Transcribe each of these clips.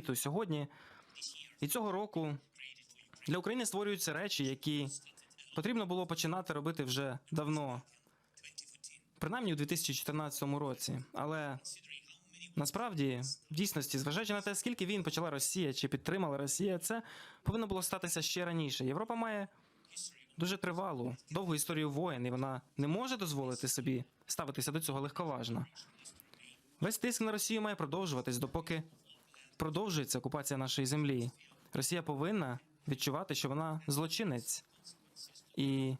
світу сьогодні. І цього року для України створюються речі, які потрібно було починати робити вже давно, принаймні у 2014 році. Але насправді, в дійсності, зважаючи на те, скільки він почала Росія чи підтримала Росія, це повинно було статися ще раніше. Європа має дуже тривалу, довгу історію воєн, і вона не може дозволити собі ставитися до цього легковажно. Весь тиск на Росію має продовжуватись, допоки продовжується окупація нашої землі. Росія повинна відчувати, що вона злочинець, і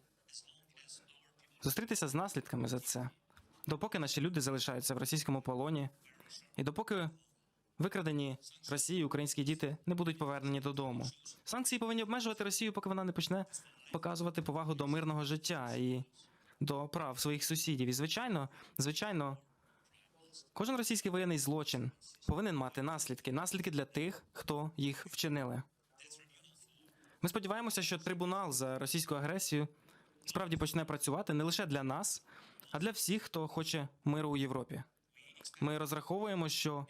зустрітися з наслідками за це. Допоки наші люди залишаються в російському полоні, і допоки викрадені Росією українські діти не будуть повернені додому. Санкції повинні обмежувати Росію, поки вона не почне показувати повагу до мирного життя і до прав своїх сусідів. І звичайно, звичайно, кожен російський воєнний злочин повинен мати наслідки, наслідки для тих, хто їх вчинили. Ми сподіваємося, що трибунал за російську агресію справді почне працювати не лише для нас, а для всіх, хто хоче миру у Європі. Ми розраховуємо, що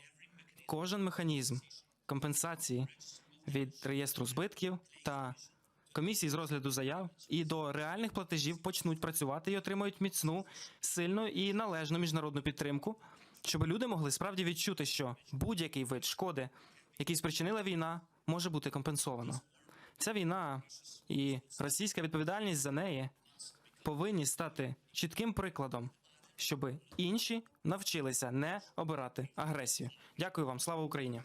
кожен механізм компенсації від реєстру збитків та комісії з розгляду заяв і до реальних платежів почнуть працювати і отримають міцну, сильну і належну міжнародну підтримку, щоб люди могли справді відчути, що будь-який вид шкоди, який спричинила війна, може бути компенсовано. Ця війна і російська відповідальність за неї повинні стати чітким прикладом, щоб інші навчилися не обирати агресію. Дякую вам, слава Україні!